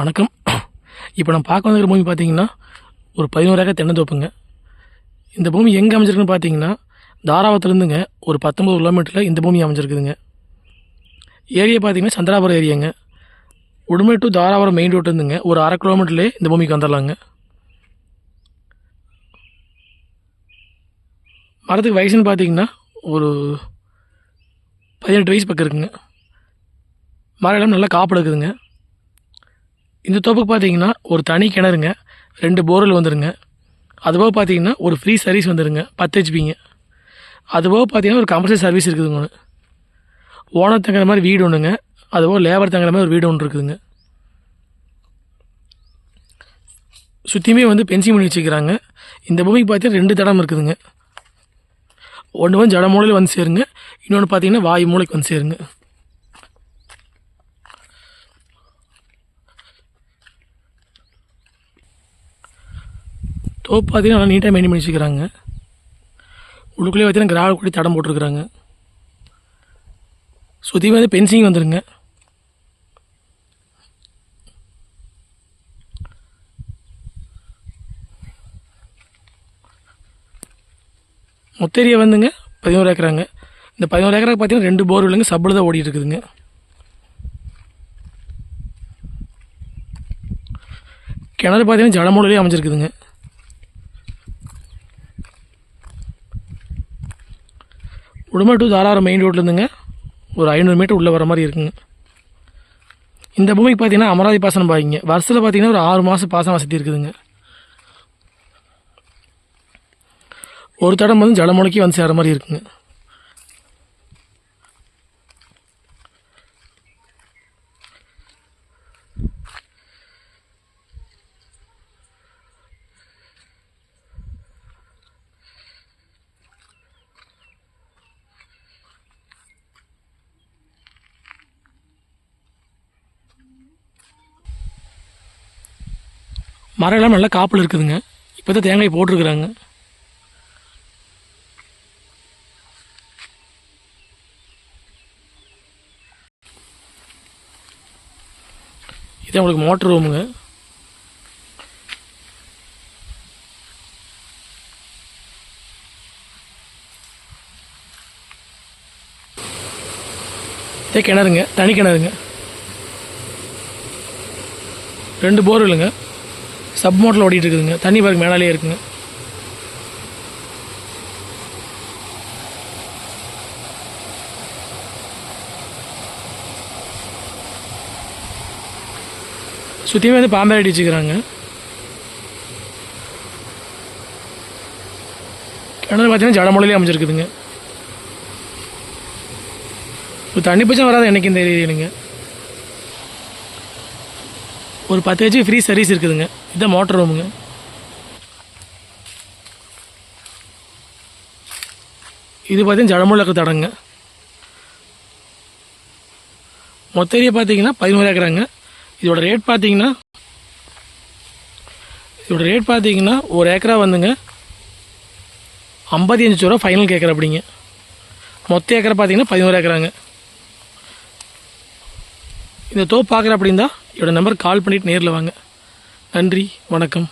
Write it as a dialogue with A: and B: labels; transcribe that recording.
A: வணக்கம். இப்போ நம்ம பார்க்க வந்துருக்க பூமி பார்த்தீங்கன்னா ஒரு பதினோரு ஏக்கர் தென்னந்தோப்புங்க இந்த பூமி எங்கே அமைஞ்சிருக்குன்னு பார்த்தீங்கன்னா தாராவரத்துலேருந்துங்க ஒரு பத்தொம்பது கிலோமீட்டரில் இந்த பூமி அமைஞ்சிருக்குதுங்க. ஏரியா பார்த்தீங்கன்னா Chandrapuram ஏரியாங்க. Udumai to Dharapuram main road இருந்துங்க ஒரு அரை கிலோமீட்டர்லேயே இந்த பூமிக்கு வந்துடலாங்க. மரத்துக்கு வயசுன்னு பார்த்தீங்கன்னா ஒரு பதினெட்டு வயசு பக்கம் இருக்குங்க. மரம் எல்லாம் நல்லா காப்பிடுக்குதுங்க இந்த தோப்புக்கு பார்த்தீங்கன்னா ஒரு தனி கிணறுங்க. ரெண்டு போர்வெல் வந்துருங்க. அதுபோக பார்த்தீங்கன்னா ஒரு ஃப்ரீ சர்வீஸ் வந்துருங்க. பத்து ஹெச்பிங்க அதுபோக பார்த்தீங்கன்னா ஒரு கமர்ஷியல் சர்வீஸ் இருக்குதுங்க ஒன்று ஓனர் தங்குற மாதிரி வீடு ஒன்றுங்க அதுபோக லேபர் தங்குற மாதிரி ஒரு வீடு ஒன்று இருக்குதுங்க. சுற்றியுமே வந்து பென்சிங் பண்ணி வச்சுக்கிறாங்க இந்த பூமிக்கு பார்த்தீங்கன்னா ரெண்டு தடம் இருக்குதுங்க. ஒன்று வந்து ஜட மூலையில் வந்து சேருங்க. இன்னொன்று பார்த்தீங்கன்னா வாயு மூளைக்கு வந்து சேருங்க. தோப்பு பார்த்தீங்கன்னா நல்லா நீட்டாக மெயின் பண்ணி வச்சுக்கிறாங்க உள்ளுக்குள்ளேயே பார்த்தீங்கன்னா கிராவல் தடம் போட்டிருக்கிறாங்க. சுற்றி வந்து பென்சிங் வந்துடுங்க மொத்த ஏரியா வந்துங்க பதினோரு ஏக்கராங்க. இந்த பதினோரு ஏக்கருக்கு பார்த்தீங்கன்னா ரெண்டு போர் இல்லைங்க சப்பில் தான் ஓடிட்டு இருக்குதுங்க. கிணறு பார்த்தீங்கன்னா ஜடமூலையே அமைஞ்சிருக்குதுங்க. உடம்பு டு தாராரம் மெயின் ரோட்லேருந்துங்க ஒரு ஐநூறு மீட்டர் உள்ளே வர மாதிரி இருக்குங்க. இந்த பூமிக்கு பார்த்தீங்கன்னா அமராவதி பாசனம் பாய்ங்க வருஷத்தில் பார்த்தீங்கன்னா ஒரு ஆறு மாதம் பாசன வசதி இருக்குதுங்க. ஒரு தடம் வந்து ஜலமுளைக்கு வந்து சேர மாதிரி இருக்குங்க. மரம் எல்லாம் நல்லா காப்பில் இருக்குதுங்க. இப்போ தான் தேங்காய் போட்டிருக்குறாங்க. இது உங்களுக்கு மோட்டர் ரூமுங்க இதே கிணறுங்க தனி கிணறுங்க. ரெண்டு போர் இல்லைங்க. சப் மோட்டரில் ஓடிட்டு இருக்குதுங்க. தண்ணி பாருக்கு மேலாலே இருக்குங்க. சுற்றியுமே வந்து பாம்பே அடி வச்சுக்கிறாங்க. கிணறு பார்த்தீங்கன்னா ஜடமொழிலே அமைஞ்சிருக்குதுங்க. இப்போ தண்ணி பச்சம் வராது எனக்கு இந்த ஏரியாலுங்க ஒரு பத்து ஹெச்பி ஃப்ரீ சர்வீஸ் இருக்குதுங்க. இதுதான் மோட்டர் ரூமுங்க இது பார்த்தீங்கன்னா ஜடமுள்ள தடங்க. மொத்த ஏரியா பார்த்தீங்கன்னா பதினோரு ஏக்கராங்க. இதோட ரேட் பார்த்தீங்கன்னா இதோட ரேட் பார்த்தீங்கன்னா ஒரு ஏக்கரா வந்துங்க. ஐம்பத்தி அஞ்சு ரூபா ஃபைனல் கேட்குற அப்படிங்க. மொத்த ஏக்கரை பார்த்தீங்கன்னா பதினோரு ஏக்கராங்க. இந்த தோப்பு பார்க்குற அப்படின்னா என்னோடய நம்பர் கால் பண்ணிவிட்டு நேரில் வாங்க. நன்றி வணக்கம்.